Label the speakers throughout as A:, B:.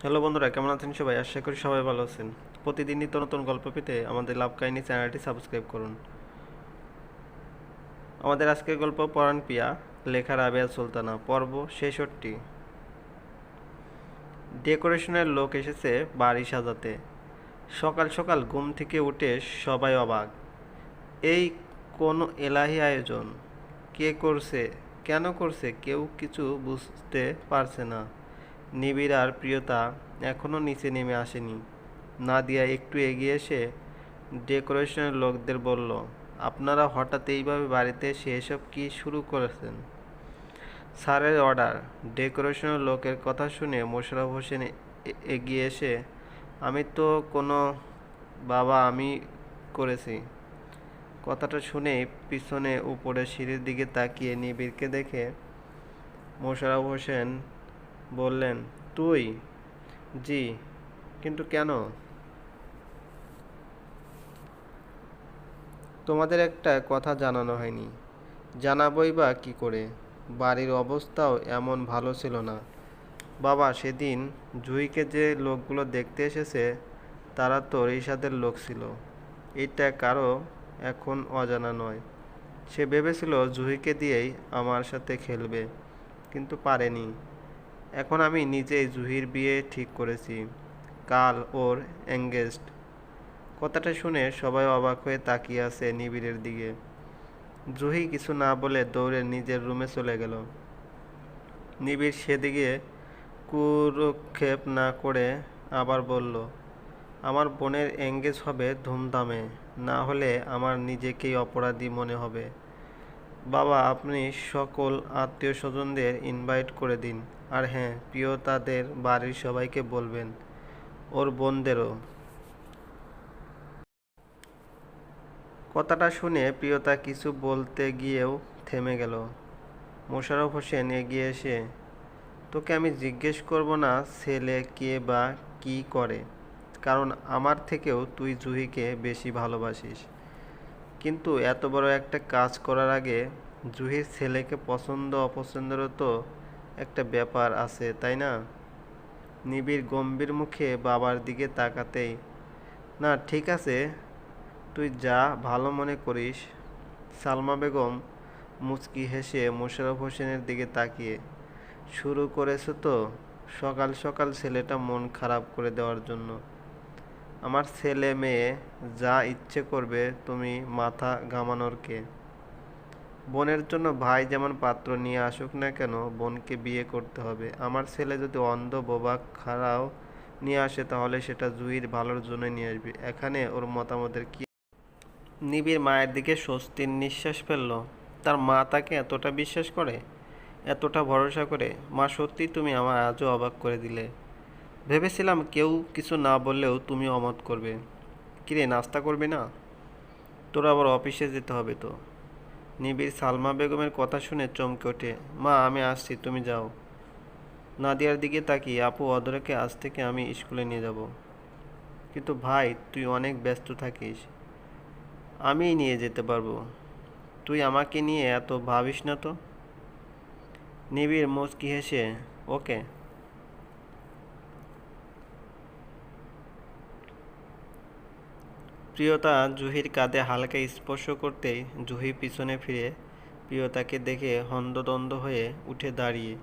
A: Hello বন্ধুরা, কেমন আছেন সবাই? আশা করি সবাই ভালো আছেন। প্রতিদিন নিত্য নতুন গল্প পেতে আমাদের লাভ কাহিনী চ্যানেলটি সাবস্ক্রাইব করুন। আমাদের আজকের গল্প পরাণ পিয়া, লেখা রাবেয়া সুলতানা, পর্ব ছেষট্টি। ডেকোরেশনের লোক এসেছে বাড়ি সাজাতে। সকাল সকাল ঘুম থেকে উঠে সবাই অবাক। এই কোন এলাহি আয়োজন? কে করছে? কেন করছে? কেউ কিছু বুঝতে পারছে না। নিবিড় আর প্রিয়তা এখনও নিচে নেমে আসেনি। নাদিয়া একটু এগিয়ে এসে ডেকোরেশনের লোকদের বলল, আপনারা হঠাৎ এইভাবে বাড়িতে এসে এসব কি শুরু করেছেন? স্যারের অর্ডার। ডেকোরেশনের লোকের কথা শুনে মোশাররফ হোসেন এগিয়ে এসে, আমি তো কোনো বাবা, আমি করেছি। কথাটা শুনে পিছনে উপরে সিঁড়ির দিকে তাকিয়ে নিবিড়কে দেখে মোশাররফ হোসেন বললেন, তুই? জি, কিন্তু কেন? তোমাদের একটা কথা জানানো হয়নি। জানাবই বা কী করে? বাড়ির অবস্থাও এমন ভালো ছিল না। বাবা, সেদিন জুইকে যে লোকগুলো দেখতে এসেছে, তারা তো রিশাদের লোক ছিল। এটা কারও এখন অজানা নয়। সে ভেবেছিল জুহিকে দিয়েই আমার সাথে খেলবে, কিন্তু পারেনি। এখন আমি নিজেই জুহির বিয়ে ঠিক করেছি। কাল ওর এঙ্গেজড। কথাটা শুনে সবাই অবাক হয়ে তাকিয়ে আছে নিবিড়ের দিকে। জুহি কিছু না বলে দৌড়ে নিজের রুমে চলে গেল। নিবিড় সেদিকে কুরক্ষেপ না করে আবার বলল, আমার বোনের এঙ্গেজ হবে ধুমধামে, না হলে আমার নিজেকেই অপরাধী মনে হবে। বাবা, আপনি সকল আত্মীয় স্বজনদের ইনভাইট করে দিন। আর হ্যাঁ প্রিয়তাদের বাড়ির সবাইকে বলবেন, ওর বোনদেরও। কথাটা শুনে প্রিয়তা কিছু বলতে গিয়েও থেমে গেল। মোশাররফ হোসেন এগিয়ে এসে, তোকে আমি জিজ্ঞেস করব না ছেলে কে বা কি করে? কারণ আমার থেকেও তুই জুহিকে বেশি ভালোবাসিস। কিন্তু এত বড় একটা কাজ করার আগে জুহির ছেলেকে পছন্দ অপছন্দেরও তো একটা ব্যাপার আছে, তাই না? নিবিড় গম্ভীর মুখে বাবার দিকে তাকাতেই, না, ঠিক আছে, তুই যা ভালো মনে করিস। সালমা বেগম মুচকি হেসে মোশারফ হোসেনের দিকে তাকিয়ে, শুরু করেছ তো সকাল সকাল ছেলেটা মন খারাপ করে দেওয়ার জন্য। আমার ছেলে মেয়ে যা ইচ্ছে করবে তুমি মাথা ঘামানোর কে বোনের জন্য ভাই যেমন পাত্র নিয়ে আসুক না কেন, বোনকে বিয়ে করতে হবে। আমার ছেলে যদি অন্ধ, বোবা, খারাও নিয়ে আসে, তাহলে সেটা জুইর ভালোর জন্য নিয়ে আসবে। এখানে ওর মতামতের কি? নিবিড় মায়ের দিকে স্বস্তির নিঃশ্বাস ফেলল। তার মা তাকে এতটা বিশ্বাস করে? এতটা ভরসা করে? মা, সত্যি তুমি আমার আজও অবাক করে দিলে। ভেবেছিলাম কেউ কিছু না বললেও তুমি অমত করবে। কিরে, নাস্তা করবে না? তোর আবার অফিসে যেতে হবে তো। নিবিড় সালমা বেগমের কথা শুনে চমকে ওঠে, মা, আমি আসছি, তুমি যাও। নাদিয়ার দিকে তাকিয়ে, আপু, অদরকে আজ থেকে আমি স্কুলে নিয়ে যাব। কিন্তু ভাই, তুই অনেক ব্যস্ত থাকিস। আমিই নিয়ে যেতে পারব। তুই আমাকে নিয়ে এত ভাবিস না তো? নিবিড় মুচকি হেসে, ওকে। প্রিয়তা জুহির কাঁধে হালকা স্পর্শ করতেই জুহি পিছনে ফিরে প্রিয়তাকে দেখে হন্দদন্দ হয়ে উঠে দাঁড়িয়ে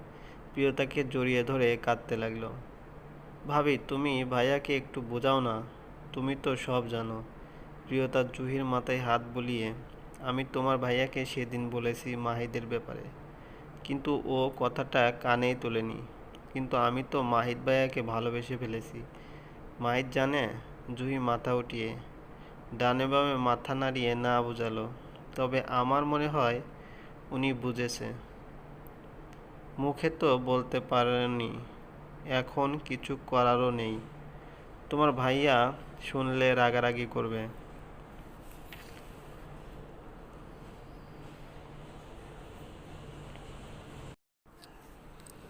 A: প্রিয়তাকে জড়িয়ে ধরে কাঁদতে লাগল। ভাবি, তুমি ভাইয়াকে একটু বোঝাও না, তুমি তো সব জানো। প্রিয়তা জুহির মাথায় হাত বুলিয়ে, আমি তোমার ভাইয়াকে সেদিন বলেছি মাহিদের ব্যাপারে। কিন্তু ও কথাটা কানেই তোলেনি। কিন্তু আমি তো মাহিদ ভাইয়াকে ভালোবেসে ফেলেছি। মাহিদ জানে? জুহি মাথা উঠিয়ে ডানে বামে মাথা নাড়িয়ে না বোঝালো, তবে আমার মনে হয় উনি বুঝেছে। মুখে তো বলতে পারেনি এখন কিছু করারও নেই। তোমার ভাইয়া শুনলে রাগারাগি করবে।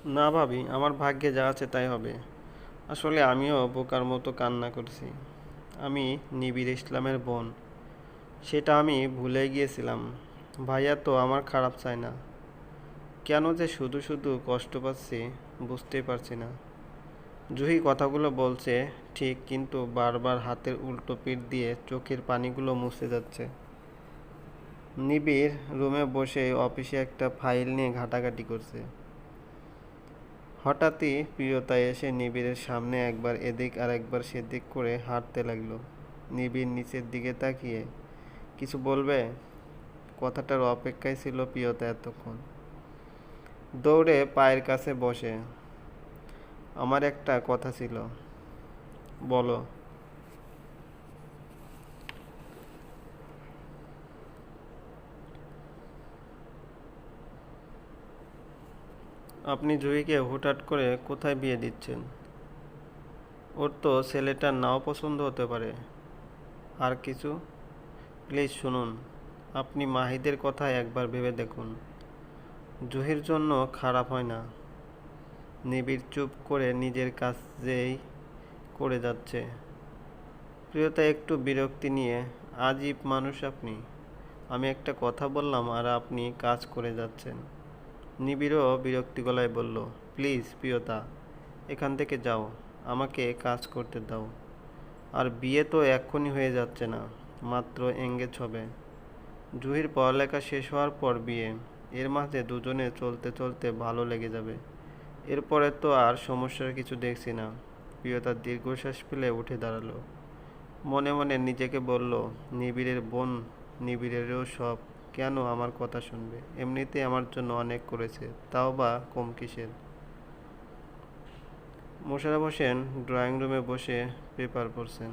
A: না ভাবি, আমার ভাগ্যে যা আছে তাই হবে। আসলে আমিও বোকার মতো কান্না করছি। আমি নিবিড় ইসলামের বোন। সেটা আমি ভুলে গিয়েছিলাম। ভাইয়া তো আমার খারাপ চায় না। কেন যে শুধু শুধু কষ্ট পাচ্ছি বুঝতেই পারছি না। জুহি কথাগুলো বলছে, ঠিক কিন্তু বারবার হাতের উল্টো পিঠ দিয়ে চোখের পানিগুলো মুছে যাচ্ছে। নিবিড় রুমে বসে অফিসে একটা ফাইল নিয়ে ঘাটাঘাটি করছে। হঠাৎই প্রিয়তা এসে নিবিড়ের সামনে একবার এদিক আর একবার সেদিক করে হাঁটতে লাগল। নিবিড় নিচের দিকে তাকিয়ে, কিছু বলবে? কথাটার অপেক্ষায় ছিল প্রিয়তা এতক্ষণ। দৌড়ে পায়ের কাছে বসে, আমার একটা কথা ছিল, বলো। আপনি জুহিকে হুটহাট করে কোথায় বিয়ে দিচ্ছেন? ওর তো ছেলেটার নাও পছন্দ হতে পারে। আর কিছু? প্লিজ শুনুন, আপনি মাহিদের কথা একবার ভেবে দেখুন। জুহির জন্য খারাপ হয় না। নিবিড় চুপ করে নিজের কাজেই করে যাচ্ছে। প্রিয়তা, একটু বিরক্তি নিয়ে, আজীব মানুষ আপনি। আমি একটা কথা বললাম আর আপনি কাজ করে যাচ্ছেন। নিবিড়ও বিরক্তি গলায় বলল, প্লিজ, প্রিয়তা, এখান থেকে যাও, আমাকে কাজ করতে দাও। আর বিয়ে তো এক্ষুনি হয়ে যাচ্ছে না, মাত্র এঙ্গেজ হবে। জুহির পড়ালেখা শেষ হওয়ার পর বিয়ে। এর মাঝে দুজনে চলতে চলতে ভালো লেগে যাবে। এরপরে তো আর সমস্যার কিছু দেখছি না। প্রিয়তা দীর্ঘশ্বাস ফেলে উঠে দাঁড়াল। মনে মনে নিজেকে বলল, নিবিড়ের বোন, নিবিড়েরও সব। কেন আমার কথা শুনবে? এমনিতে আমার জন্য অনেক করেছে। তাও বা কম কিসের? মোশারফ হোসেন ড্রয়িং রুমে বসে পেপার পড়ছেন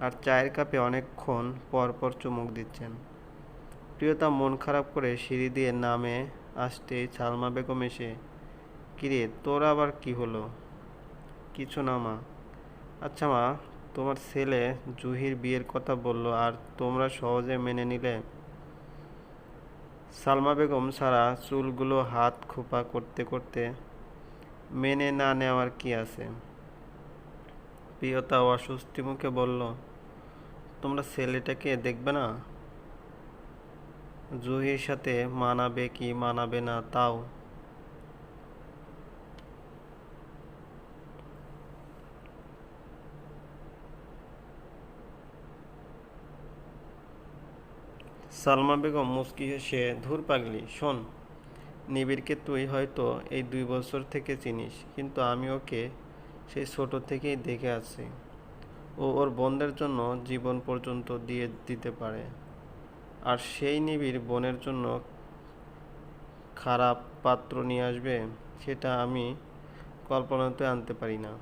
A: আর চায়ের কাপে অনেকক্ষণ পর পর চুমুক দিচ্ছেন। প্রিয়তা মন খারাপ করে সিঁড়ি দিয়ে নামে আসতেই সালমা বেগম এসে, কিরে, তোর আবার কি হলো? কিছু না মা। আচ্ছা মা, তোমার ছেলে জুহির বিয়ের কথা বলল আর তোমরা সহজে মেনে নিলে? সালমা বেগম সারা চুলগুলো হাত খোপা করতে করতে মেনে না নেওয়ার কি আছে? প্রিয়তা অস্বস্তি মুখে বলল, তোমরা ছেলেটাকে দেখবে না? জুহির সাথে মানাবে কি মানাবে না তাও সালমা বেগম মুচকি হেসে, ধুর পাগলি, শোন, নিবিড়কে তুই হয়তো এই দুই বছর থেকে চিনিস, কিন্তু আমি ওকে সেই ছোট থেকেই দেখে আছি। ও ওর বোনদের জন্য জীবন পর্যন্ত দিয়ে দিতে পারে। আর সেই নিবিড় বোনের জন্য খারাপ পাত্র নিয়ে আসবে, সেটা আমি কল্পনাতে আনতে পারি না।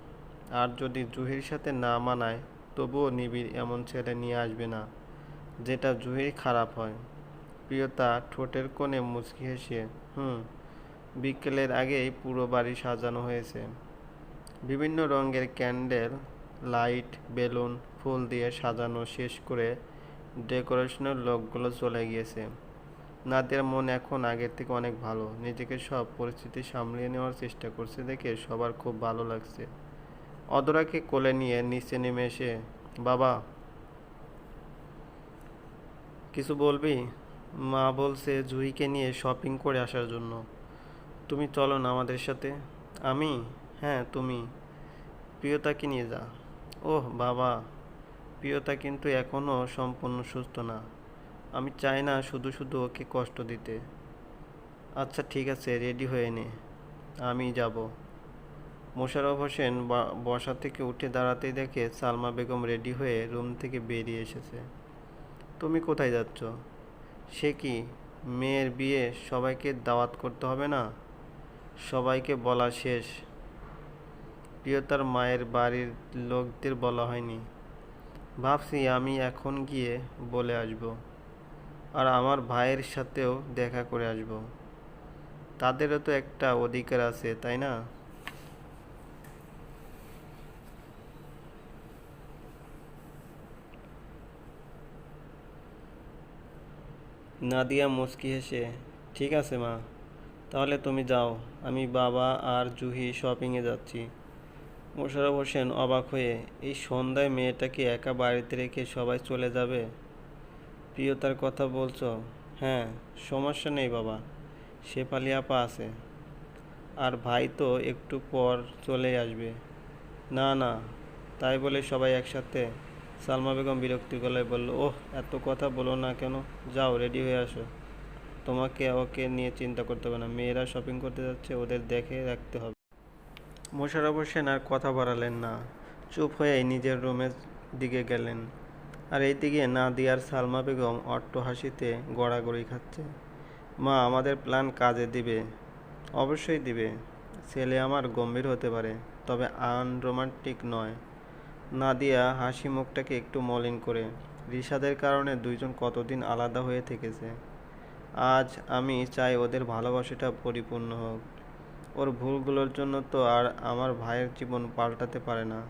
A: আর যদি জুহির সাথে না মানায়, তবুও নিবিড় এমন ছেলে নিয়ে আসবে না। যেটা জুহির খারাপ হয়। প্রিয়তা ঠোঁটের কোণে মুচকি হেসে, হুম, বিকেলের আগেই পুরো বাড়ি সাজানো হয়েছে। বিভিন্ন রঙের ক্যান্ডেল, লাইট, বেলুন, ফুল দিয়ে সাজানো শেষ করে ডেকোরেশনের লোকগুলো চলে গিয়েছে। নাদিয়ার মন এখন আগের থেকে অনেক ভালো। নিজেকে সব পরিস্থিতি সামলিয়ে নেওয়ার চেষ্টা করছে দেখে সবার খুব ভালো লাগছে। অদরাকে কোলে নিয়ে নিচে নেমে এসে, বাবা কিছু বলবি? মা বলছে জুহিকে নিয়ে শপিং করে আসার জন্য। তুমি চলো না আমাদের সাথে। আমি? হ্যাঁ তুমি। প্রিয়তাকে নিয়ে যা। ওহ, বাবা। প্রিয়তা কিন্তু এখনও সম্পূর্ণ সুস্থ না। আমি চাই না শুধু শুধু ওকে কষ্ট দিতে। আচ্ছা ঠিক আছে রেডি হয়ে নে। আমি যাব। মোশাররফ হোসেন বসা থেকে উঠে দাঁড়াতেই দেখে সালমা বেগম রেডি হয়ে রুম থেকে বেরিয়ে এসেছে। তুমি কোথায় যাচ্ছ? সে কি মেয়ের বিয়ে সবাইকে দাওয়াত করতে হবে না? সবাইকে বলা শেষ। প্রিয়তার মায়ের বাড়ির লোকদের বলা হয়নি। ভাবছি আমি এখন গিয়ে বলে আসব আর আমার ভাইয়ের সাথেও দেখা করে আসব। তাদেরও তো একটা অধিকার আছে, তাই না? নাদিয়া মুচকি হেসে, ঠিক আছে মা, তাহলে তুমি যাও, আমি বাবা আর জুহি শপিংয়ে যাচ্ছি। মোশাররফ হোসেন অবাক হয়ে, এই সন্ধ্যায় মেয়েটাকে একা বাড়িতে রেখে সবাই চলে যাবে? প্রিয়তার কথা বলছো? হ্যাঁ সমস্যা নেই বাবা, শেফালি আপা আছে। আর ভাই তো একটু পর চলে আসবে। না না, তাই বলে সবাই একসাথে সালমা বেগম বিরক্তি গলায় বলল, ওহ, এত কথা বলো না কেন? যাও, রেডি হয়ে আসো। তোমাকে, ওকে নিয়ে চিন্তা করতে হবে না। মেয়েরা শপিং করতে যাচ্ছে, ওদের দেখে রাখতে হবে। মোশাররফ হোসেন আর কথা বাড়ালেন না। চুপ হয়ে নিজের রুমের দিকে গেলেন। আর এইদিকে নাদিয়ার সালমা বেগম অট্ট হাসিতে গড়াগড়ি খাচ্ছে। মা, আমাদের প্ল্যান কাজে দিবে। অবশ্যই দিবে। ছেলে আমার গম্ভীর হতে পারে, তবে আনরোমান্টিক নয়। নাদিয়া হাসি মুখটাকে একটু মলিন করে। রিশাদের কারণে দুইজন কতদিন আলাদা হয়ে থেকেছে। আজ আমি চাই ওদের ভালোবাসাটা পরিপূর্ণ হোক। ওর ভুলগুলোর জন্য তো আর আমার ভাইয়ের জীবন পাল্টাতে পারে না।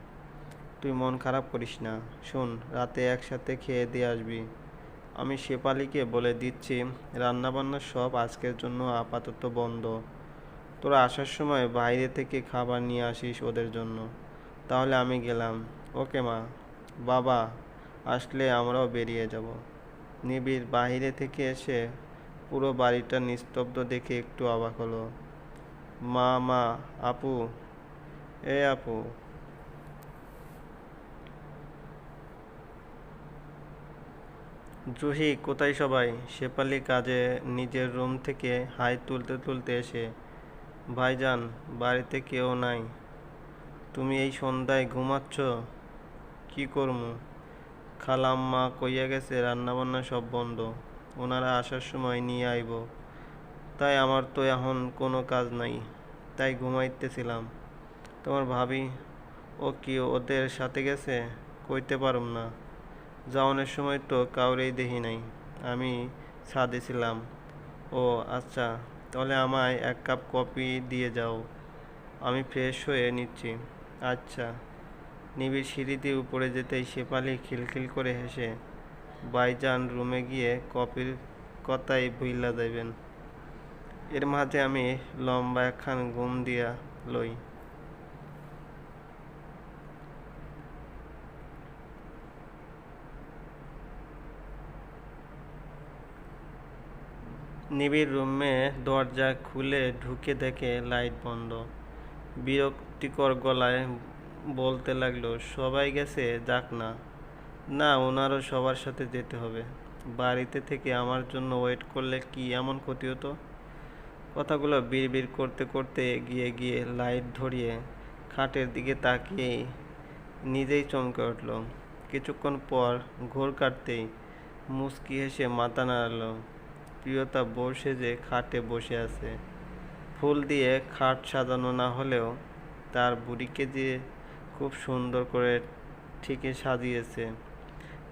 A: তুই মন খারাপ করিস না। শোন, রাতে একসাথে খেয়ে দিয়ে আসবি। আমি শেফালিকে বলে দিচ্ছি, রান্নাবান্না সব আজকের জন্য আপাতত বন্ধ। তোরা আসার সময় বাইরে থেকে খাবার নিয়ে আসিস ওদের জন্য। তাহলে আমি গেলাম। ওকে মা। বাবা, আসলে আমরাও বেরিয়ে যাব। নিবিড় বাইরে থেকে এসে পুরো বাড়িটা নিস্তব্ধ দেখে একটু অবাক হলো। মা মা, আপু, এ আপু। জুহি, কোথায় সবাই? শেফালি কাজে নিজের রুম থেকে হাই তুলতে তুলতে এসে, ভাইজান, বাড়িতে কেউ নাই। তুমি এই সন্ধ্যায় ঘুমাচ্ছ? কি করমু? খালাম্মা কইয়া গেছে, রান্নাবান্না সব বন্ধ। ওনারা আসার সময় নিয়ে আইব। তাই আমার তো এখন কোনো কাজ নাই, তাই ঘুমাইতেছিলাম। তোমার ভাবি, ও কি ওদের সাথে গেছে? কইতে পারুম না। যাওয়ানোর সময় তো কাউরেই দেখি নাই, আমি ছাদে ছিলাম। ও আচ্ছা তাহলে আমায় এক কাপ কফি দিয়ে যাও। আমি ফ্রেশ হয়ে নিচ্ছি। আচ্ছা। নিবিড় সিঁড়ি দিয়ে উপরে যেতেই শেফালি খিলখিল করে হেসে বাইজান রুমে গিয়ে কপির কথাই ভুইলা দেবেন। এর মাঝে আমি লম্বা একখান ঘুম দিয়া লই। নিবিড় রুমে দরজা খুলে ঢুকে দেখে লাইট বন্ধ। বিরক্তিকর গলায় বলতে লাগল, সবাই গেছে, যাক না। না, ওনারও সবার সাথে যেতে হবে। বাড়িতে থেকে আমার জন্য ওয়েট করলে কি এমন ক্ষতি হতো? কথাগুলো বিড় করতে করতে গিয়ে গিয়ে লাইট ধরিয়ে খাটের দিকে তাকিয়ে নিজেই চমকে উঠল। কিছুক্ষণ পর ঘোর কাটতেই মুচকি হেসে মাথা নাড়ালো, প্রিয়তা বসে যে খাটে বসে আছে। ফুল দিয়ে খাট সাজানো না হলেও তার বুড়িকে দিয়ে খুব সুন্দর করে ঠিকই সাজিয়েছে।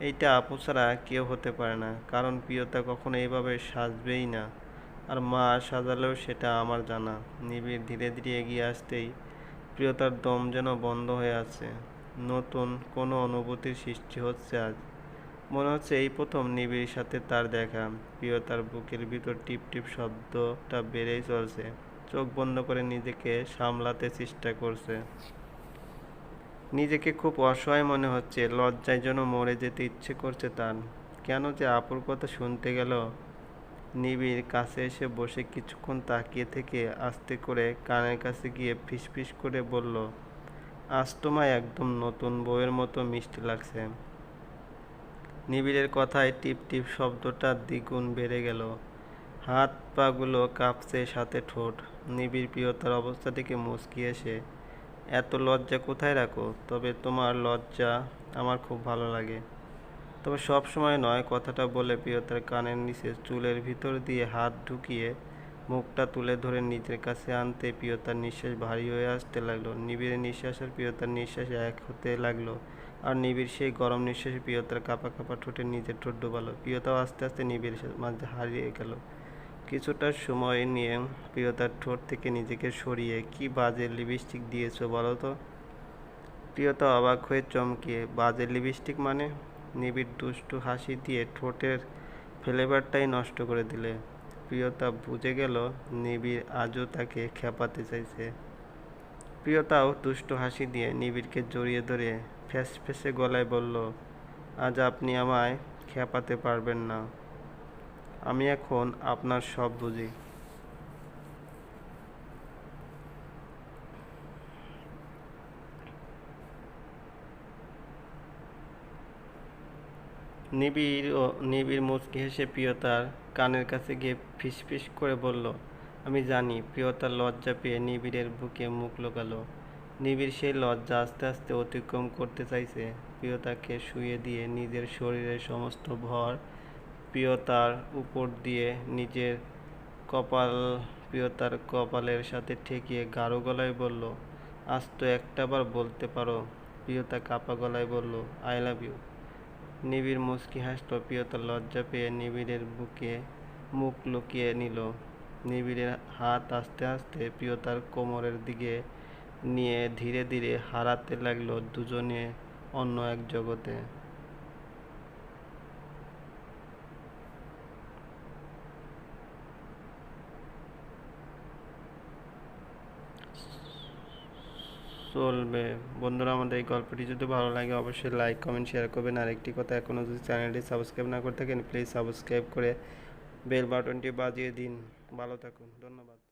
A: এইটা আপু ছাড়া কেউ হতে পারে না, কারণ প্রিয়তা কখনো এইভাবে সাজবেই না। আর মা সাজালেও সেটা আমার জানা। নিবিড় ধীরে ধীরে এগিয়ে আসতেই প্রিয়তার দম যেন বন্ধ হয়ে আছে। নতুন কোনো অনুভূতির সৃষ্টি হচ্ছে আজ। মনে হচ্ছে এই প্রথম নিবিড়ের সাথে তার দেখা। প্রিয়তার বুকের ভিতর টিপ টিপ শব্দটা বেড়েই চলছে। চোখ বন্ধ করে নিজেকে সামলাতে চেষ্টা করছে। নিজেকে খুব অসহায় মনে হচ্ছে, লজ্জায় যেন মরে যেতে ইচ্ছে করছে তার। কেন যে আপুর কথা শুনতে গেল? নিবিড় কাছে এসে বসে কিছুক্ষণ তাকিয়ে থেকে আস্তে করে কানের কাছে গিয়ে ফিসফিস করে বলল, আজ তোমায় একদম নতুন বউয়ের মতো মিষ্টি লাগছে। নিবিড়ের কথায় টিপ টিপ শব্দটা দ্বিগুণ বেড়ে গেল। হাত পাগুলো কাঁপছে সাথে ঠোঁট। নিবিড় প্রিয়তার অবস্থা থেকে মুচকি এসে এত লজ্জা কোথায় রাখো? তবে তোমার লজ্জা আমার খুব ভালো লাগে। তবে সব সময় নয়, কথাটা বলে প্রিয়তার কানের নিচে চুলের ভিতর দিয়ে হাত ঢুকিয়ে মুখটা তুলে ধরে নিজের কাছে আনতে প্রিয়তার নিঃশ্বাস ভারী হয়ে আসতে লাগল। নিবিড়ের নিঃশ্বাস আর প্রিয়তার নিঃশ্বাস এক হতে লাগল আর নিবিড় সেই গরম নিঃশ্বাসে প্রিয়তার কাপা কাপা ঠোঁটে নিজের ঠোঁট ডুবালো। প্রিয়তাও আস্তে আস্তে নিবিড়ের মাঝে হারিয়ে গেল। কিছুটা সময় নিয়ে প্রিয়তার ঠোঁট থেকে নিজেকে সরিয়ে কি বাজে লিপস্টিক দিয়েছ বলো তো? প্রিয়তা অবাক হয়ে চমকিয়ে, বাজে লিপস্টিক মানে? নিবিড় দুষ্টু হাসি দিয়ে ঠোঁটের ফ্লেভারটাই নষ্ট করে দিলে। প্রিয়তা বুঝে গেল নিবিড় আজও তাকে খেপাতে চাইছে। প্রিয়তাও দুষ্টু হাসি দিয়ে নিবিড়কে জড়িয়ে ধরে ফ্যাস ফেসে গলায় বলল, আজ আপনি আমায় খেপাতে পারবেন না। আমি এখন আপনার সব বুঝি। নিবিড় ও নিবিড় মুচকি হেসে প্রিয়তার কানের কাছে গিয়ে ফিসফিস করে বলল, আমি জানি প্রিয়তার লজ্জা পেয়ে নিবিড়ের বুকে মুখ লোকাল। নিবিড় সেই লজ্জা আস্তে আস্তে অতিক্রম করতে চাইছে। প্রিয়তাকে শুয়ে দিয়ে নিজের শরীরের সমস্ত ভর প্রিয়তার উপর দিয়ে নিজের কপাল প্রিয়তার কপালের সাথে ঠেকিয়ে গাঢ় গলায় বলল, আজ তো একটাবার বলতে পারো। প্রিয়তা কাপা গলায় বলল, আই লাভ ইউ। নিবিড় মুচকি হাসল, প্রিয়তার লজ্জা পেয়ে নিবিড়ের বুকে মুখ লুকিয়ে নিল। নিবিড়ের হাত আস্তে আস্তে প্রিয়তার কোমরের দিকে নিয়ে ধীরে ধীরে হারাতে লাগল দুজনে অন্য এক জগতে। চলবে। বন্ধুরা, আমাদের এই গল্পটি যদি ভালো লাগে, অবশ্যই লাইক কমেন্ট শেয়ার করবেন। আর একটি কথা এখনও যদি চ্যানেলটি সাবস্ক্রাইব না করে থাকেন প্লিজ সাবস্ক্রাইব করে বেল বাটনটি বাজিয়ে দিন। ভালো থাকুন। ধন্যবাদ।